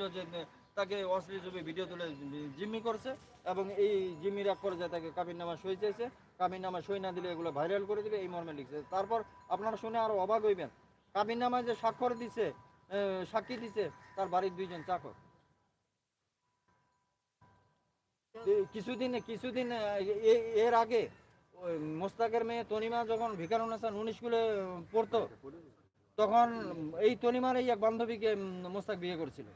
বলছিল যে তাকে অশ্লীল ছবি, ভিডিও তুলে জিম্মি করছে এবং এই জিম্মির এক পর্যায়ে তাকে কাবিন নামা সই চেয়েছে কাবিন নামা সই না দিলে এগুলো ভাইরাল করে দিবে, এই মর্মে লিখছে। তারপর আপনারা শুনে আরও অবাক হইবেন। কাবিন নামায় যে স্বাক্ষর দিছে সাক্ষী দিছে, তার বাড়ির দুইজন চাকর। কিছুদিন কিছুদিন এর আগে মোস্তাকের মেয়ে তনিমা যখন ভিকারুন হাসান উনিশ স্কুলে পড়তো, তখন এই তনিমার এই এক বান্ধবীকে মোস্তাক বিয়ে করছিল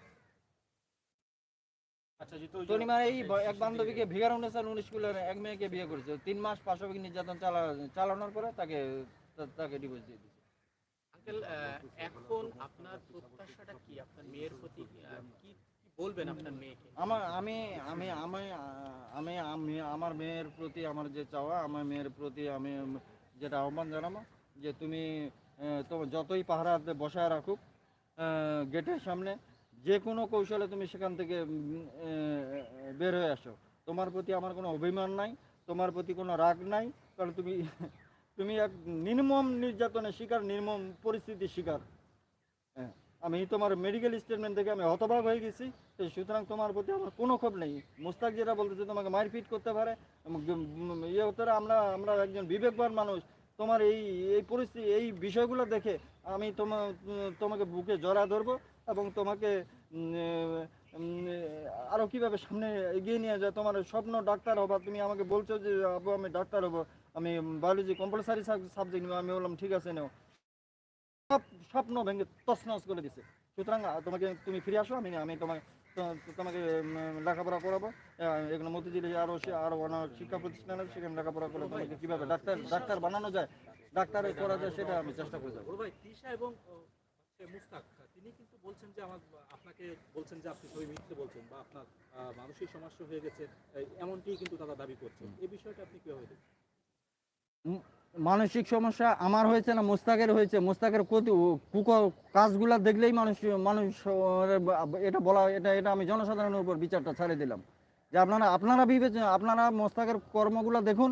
আচ্ছা যেহেতু ওই যে- তনিমার এই এক বান্ধবীকে ভিকারুন হাসান উনিশ স্কুলের এক মেয়েকে বিয়ে করেছিল তিন মাস পাশবিক নির্যাতন চালা চালানোর পরে তাকে তাকে ডিভোর্স দিয়ে দিয়েছে। আঙ্কেল এখন আপনার প্রত্যাশাটা কি? আপনার মেয়ের প্রতি কি বলবেন আপনার মেয়েকে? আমার আমি আমি আমি আমি আমি আমার মেয়ের প্রতি আমার যে চাওয়া আমার মেয়ের প্রতি আমি যেটা আহ্বান জানাব যে তুমি তোমার যতই পাহারাতে বসায় রাখুক গেটের সামনে যে কোনো কৌশলে তুমি সেখান থেকে বের হয়ে আসো। তোমার প্রতি আমার কোনো অভিমান নাই, তোমার প্রতি কোনো রাগ নাই কারণ তুমি তুমি এক নির্মম নির্যাতনের শিকার, নির্মম পরিস্থিতির শিকার। হ্যাঁ আমি তোমার মেডিকেল স্টেটমেন্ট থেকে আমি হতবাক হয়ে গেছি সুতরাং তোমার প্রতি আমার কোনো ক্ষোভ নেই। মোস্তাক যেটা বলতেছে, তোমাকে মারপিট করতে পারে। ইয়ে হতে আমরা আমরা একজন বিবেকবান মানুষ। তোমার এই এই পরিস্থিতি, এই বিষয়গুলো দেখে আমি তোমা, তোমাকে বুকে জড়া ধরবো। এবং তোমাকে উম, উম, আরও কীভাবে সামনে এগিয়ে নিয়ে যায় তোমার স্বপ্ন ডাক্তার হবা তুমি আমাকে বলছো যে আবু আমি ডাক্তার হব আমি বায়োলজি কম্পালসারি সাবজেক্ট নেব। আমি বললাম ঠিক আছে নেও। সব স্বপ্ন ভেঙে তছনছ করে দিছে। সুতরাং তোমাকে তুমি ফিরে আসো আমি আমি তোমাকে তোমাকে লেখাপড়া করাবো। এখানে মতিঝিলে আরও সে- আরও অনেক শিক্ষা প্রতিষ্ঠান আছে সেখানে লেখাপড়া করে তোমাকে কীভাবে ডাক্তার ডাক্তার বানানো যায় ডাক্তার করা যায় সেটা আমি চেষ্টা করে যাব ভাই এবং মুস্তাক। তিনি কিন্তু বলছেন যে আমার আপনাকে বলছেন যে আপনি সবই মিথ্যে বলছেন বা আপনার মানসিক সমস্যা হয়ে গেছে এই এমনটিই কিন্তু তারা দাবি করছেন। এই বিষয়টা আপনি কীভাবে দেখছেন? মানসিক সমস্যা আমার হয়েছে না মোস্তাকের হয়েছে। মোস্তাকের কাজগুলা দেখলেই মানুষ মানুষ এটা বলা এটা এটা আমি জনসাধারণের উপর বিচারটা ছাড়ে দিলাম। যে আপনারা আপনারা বিবেচনা আপনারা মোস্তাকের কর্মগুলো দেখুন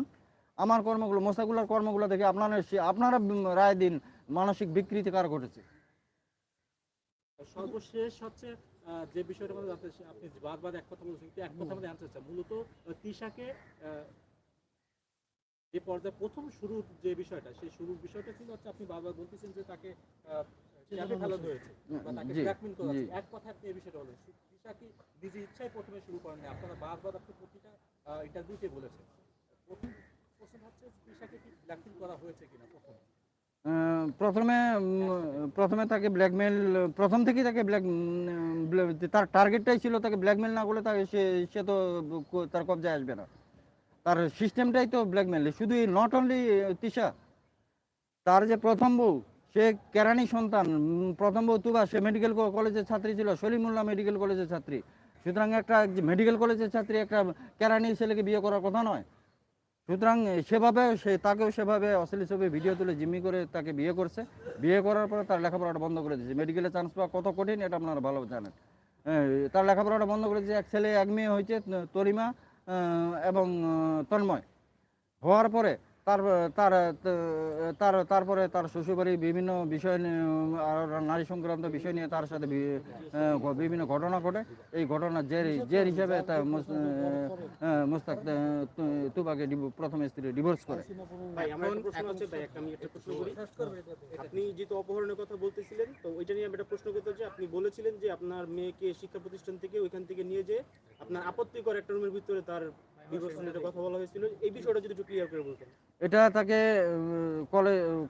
আমার কর্মগুলো মোস্তাকুলার কর্মগুলো দেখে আপনারা আপনারা রায় দিন মানসিক বিকৃতি কার ঘটেছে। সর্বশেষ হচ্ছে যে বিষয়টা আমাদের জানতে আপনি বারবার এক কথা বলছেন এক কথা আমাদের আনসার চাই। মূলত তিশাকে যে পর্যায়ে প্রথম শুরুর যে বিষয়টা সেই শুরুর বিষয়টা ছিল হচ্ছে আপনি বারবার বলতেছেন যে তাকে আহ, ফেলানো হয়েছে বা তাকে ব্ল্যাকমেল করা হয়েছে। এক কথা আপনি এই বিষয়টা বলেন তিশা কি নিজে ইচ্ছায় প্রথমে শুরু করেন না আপনারা বারবার আপনি প্রতিটা ইন্টারভিউতে বলেছেন। প্রথম প্রশ্ন হচ্ছে তিশাকে কি ব্ল্যাকমেল করা হয়েছে কিনা প্রথম? প্রথমে প্রথমে তাকে ব্ল্যাকমেল প্রথম থেকেই তাকে ব্ল্যাক তার টার্গেটটাই ছিল তাকে ব্ল্যাকমেল না করলে তাকে সে সে তো তার কবজায় আসবে না। তার সিস্টেমটাই তো ব্ল্যাকমেল শুধু নট অনলি তিশা, তার যে প্রথম বউ, সে কেরানি সন্তান। প্রথম বউ তুবা, সে মেডিকেল কলেজের ছাত্রী ছিল, সলিমুল্লাহ মেডিকেল কলেজের ছাত্রী। সুতরাং একটা মেডিকেল কলেজের ছাত্রী, একটা কেরানি ছেলেকে বিয়ে করার কথা নয়। সুতরাং সেভাবে সে তাকেও সেভাবে অশ্লীল ছবি, ভিডিও তুলে জিম্মি করে তাকে বিয়ে করছে। বিয়ে করার পরে তার লেখাপড়াটা বন্ধ করে দিয়েছে। মেডিকেলে চান্স পাওয়া কত কঠিন এটা আপনারা ভালো জানেন। তার লেখাপড়াটা বন্ধ করে দিয়েছে। এক ছেলে, এক মেয়ে হয়েছে, তরিমা এবং তন্ময়। হওয়ার পরে তার তার তার, তারপরে তার শ্বশুরবাড়ি বিভিন্ন বিষয় নিয়ে নারী সংক্রান্ত বিষয় নিয়ে তার সাথে বিভিন্ন ঘটনা ঘটে। এই ঘটনা জের জের হিসেবে তা মুস- মুস্তাক তুবাকে প্রথম স্ত্রী ডিভোর্স করে। আপনি যেহেতু অপহরণের কথা বলতেছিলেন, তো ওইটা নিয়ে আমি একটা প্রশ্ন করতে চাই। আপনি বলেছিলেন যে আপনার মেয়েকে শিক্ষা প্রতিষ্ঠান থেকে ওইখান থেকে নিয়ে যে আপনার আপত্তিকর একটা রুমের ভিতরে তার এটা তাকে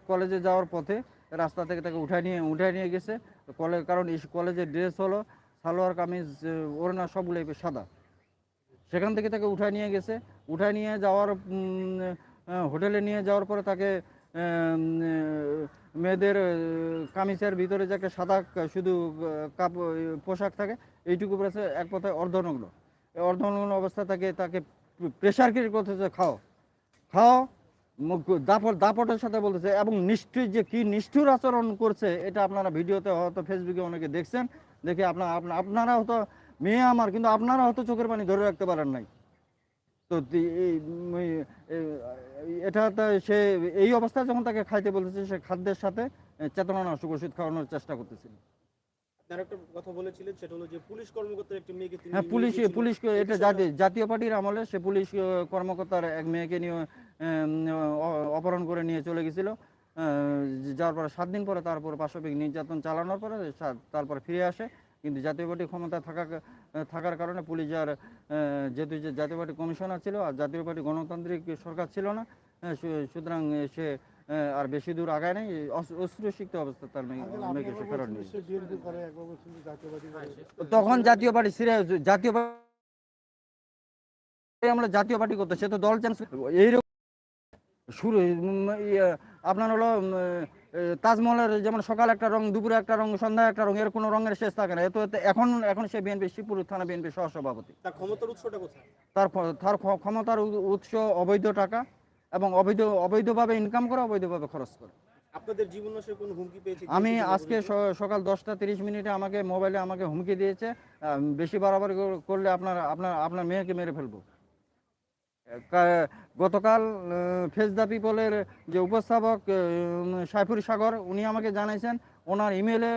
কলেজ যাওয়ার পথে রাস্তা থেকে তাকে উঠায় নিয়ে উঠায় নিয়ে গেছে। কারণ কলেজের ড্রেস হলো সালোয়ার, কামিজ, ওড়না সবগুলোই সাদা। সেখান থেকে তাকে উঠায় নিয়ে গেছে। উঠায় নিয়ে যাওয়ার হোটেলে নিয়ে যাওয়ার পরে তাকে মেয়েদের কামিজের ভিতরে যে একটা সাদা শুধু কাপ পোশাক থাকে, এইটুকু এক কথায় অর্ধনগ্ন। অর্ধনগ্ন অবস্থা তাকে তাকে প্রেশার ক্রিয়েট করতেছে খাও। খাও দাপট দাপটের সাথে বলতেছে এবং নিষ্ঠুর যে কি নিষ্ঠুর আচরণ করছে, এটা আপনারা ভিডিওতে হয়তো ফেসবুকে অনেকে দেখছেন। দেখে আপনার আপনা- আপনারা হয়তো মেয়ে আমার, কিন্তু আপনারা হয়তো চোখের পানি ধরে রাখতে পারেন নাই। তো এটা সে এই অবস্থায় যখন তাকে খাইতে বলতেছে, সে খাদ্যের সাথে চেতনা নাশক ওষুধ খাওয়ানোর চেষ্টা করতেছিল। কথা বলেছিলেন সেটা হলো যে পুলিশ কর্মকর্তার একটি মেয়েকে তিনি হ্যাঁ পুলিশ পুলিশ এটা জাতীয় পার্টির আমলে সে পুলিশ কর্মকর্তার এক মেয়েকে নিয়ে অপহরণ করে নিয়ে চলে গেছিল। যাওয়ার পরে সাত দিন পরে তারপর পাশবিক নির্যাতন চালানোর পরে তারপরে ফিরে আসে। কিন্তু জাতীয় পার্টি ক্ষমতা থাকা থাকার কারণে পুলিশ আর যেহেতু যে জাতীয় পার্টি কমিশনার ছিল আর জাতীয় পার্টি গণতান্ত্রিক সরকার ছিল না সুতরাং সে আর বেশি দূর আগায় নাই অস্ত্রসিক্ত অবস্থা তার মেয়ে- মেয়েকে সে ফেরত নিয়ে। বিএনপি করে একবার বলছেন যে জাতীয়বাদী করে। তখন জাতীয় পার্টি সিরিয়াস জাতীয় পার্টি আমরা জাতীয় পার্টি করতে সে তো দল চেঞ্জ এইরকম শুরু ইয়ে, আপনার হলো তাজমহলের যেমন সকাল একটা রং দুপুরে একটা রং সন্ধ্যায় একটা রং এর কোনো রঙের শেষ থাকে না। এত এত- এখন এখন সে বিএনপি শিবপুর থানা বিএনপি সহসভাপতি। তার ক্ষমতার উৎসটা কোথায়? তার তার ক্ষমতার উৎস অবৈধ টাকা। এবং অবৈধ অবৈধভাবে ইনকাম করে অবৈধভাবে খরচ করে। আপনাদের জীবন কোনো হুমকি পেয়েছে আমি আজকে সকাল দশটা তিরিশ মিনিটে আমাকে মোবাইলে আমাকে হুমকি দিয়েছে বেশি বাড়াবাড়ি করলে আপনার আপনার আপনার মেয়েকে মেরে ফেলব। গতকাল ফেস দ্য পিপলের যে উপস্থাপক সাইফুর সাগর উনি আমাকে জানাইছেন ওনার ইমেলে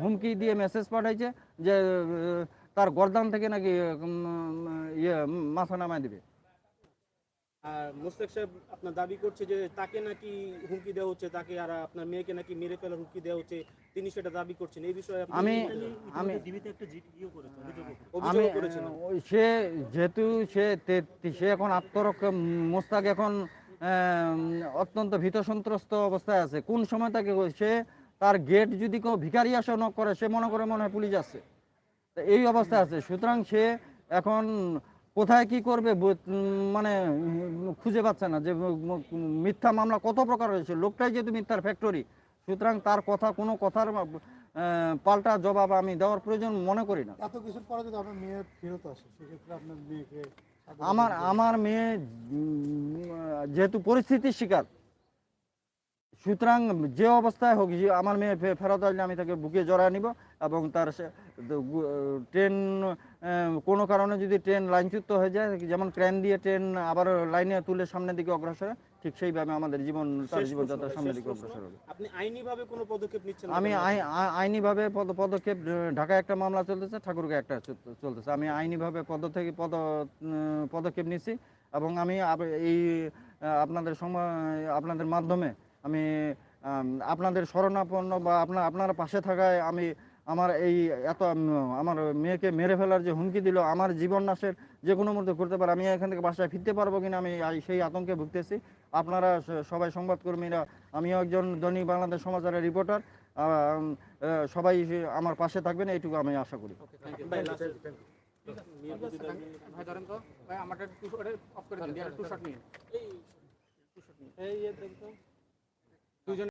হুমকি দিয়ে মেসেজ পাঠাইছে যে তার গরদান থেকে নাকি ইয়ে মাথা নামায় দিবে। আর মোস্তাক সাহেব আপনার দাবি করছে যে তাকে নাকি হুমকি দেওয়া হচ্ছে তাকে আর আপনার মেয়েকে নাকি মেরে ফেলার হুমকি দেওয়া হচ্ছে তিনি সেটা দাবি করছেন। এই বিষয়ে আমি আমি জীবিত একটা জিডিও করেছে আমি সে যেহেতু সে সে এখন আত্মরক্ষা মোস্তাক এখন আহ, অত্যন্ত ভীত সন্ত্রস্ত অবস্থায় আছে। কোন সময় তাকে সে তার গেট যদি কেউ ভিখারি আসে নক করে সে মনে করে মনে হয় পুলিশ আছে এই অবস্থায় আছে। সুতরাং সে এখন কোথায় কি করবে? মানে খুঁজে পাচ্ছে না যে মিথ্যা মামলা কত প্রকার রয়েছে লোকটাই যেহেতু মিথ্যার ফ্যাক্টরি সুতরাং তার কথা কোনো কথার পাল্টা জবাব আমি দেওয়ার প্রয়োজন মনে করি না। এত কিছুর পরে যদি আপনার মেয়ে ফেরত আসে সেক্ষেত্রে আপনার মেয়েকে আমার আমার মেয়ে যেহেতু পরিস্থিতির শিকার সুতরাং যে অবস্থায় হোক আমার মেয়ে ফেরত আসলে আমি তাকে বুকে জড়ায় নিব এবং তার ট্রেন কোনো কারণে যদি ট্রেন লাইনচ্যুত হয়ে যায় যেমন ক্রেন দিয়ে ট্রেন আবার লাইনে তুলে সামনের দিকে অগ্রসর ঠিক সেইভাবে আমাদের জীবন তার জীবনযাত্রা সামনের দিকে অগ্রসর হবে। আপনি আইনিভাবে কোনো পদক্ষেপ নিচ্ছেন আমি আইনিভাবে পদ পদক্ষেপ ঢাকায় একটা মামলা চলতেছে ঠাকুরকে একটা চলতেছে। আমি আইনিভাবে পদ থেকে পদ পদক্ষেপ নিচ্ছি এবং আমি এই আপনাদের সময় আপনাদের মাধ্যমে আমি আপনাদের শরণাপন্ন বা আপনার আপনার পাশে থাকায় আমি আমার এই এত আমার মেয়েকে মেরে ফেলার যে হুমকি দিল আমার জীবন নাশের যে কোনো মুহূর্তে করতে পারে আমি এখান থেকে বাসায় ফিরতে পারব কিনা আমি সেই আতঙ্কে ভুগতেছি। আপনারা সবাই সংবাদকর্মীরা আমিও একজন দৈনিক বাংলাদেশ সমাচারের রিপোর্টার সবাই আমার পাশে থাকবেন এইটুকু আমি আশা করি। ভাই,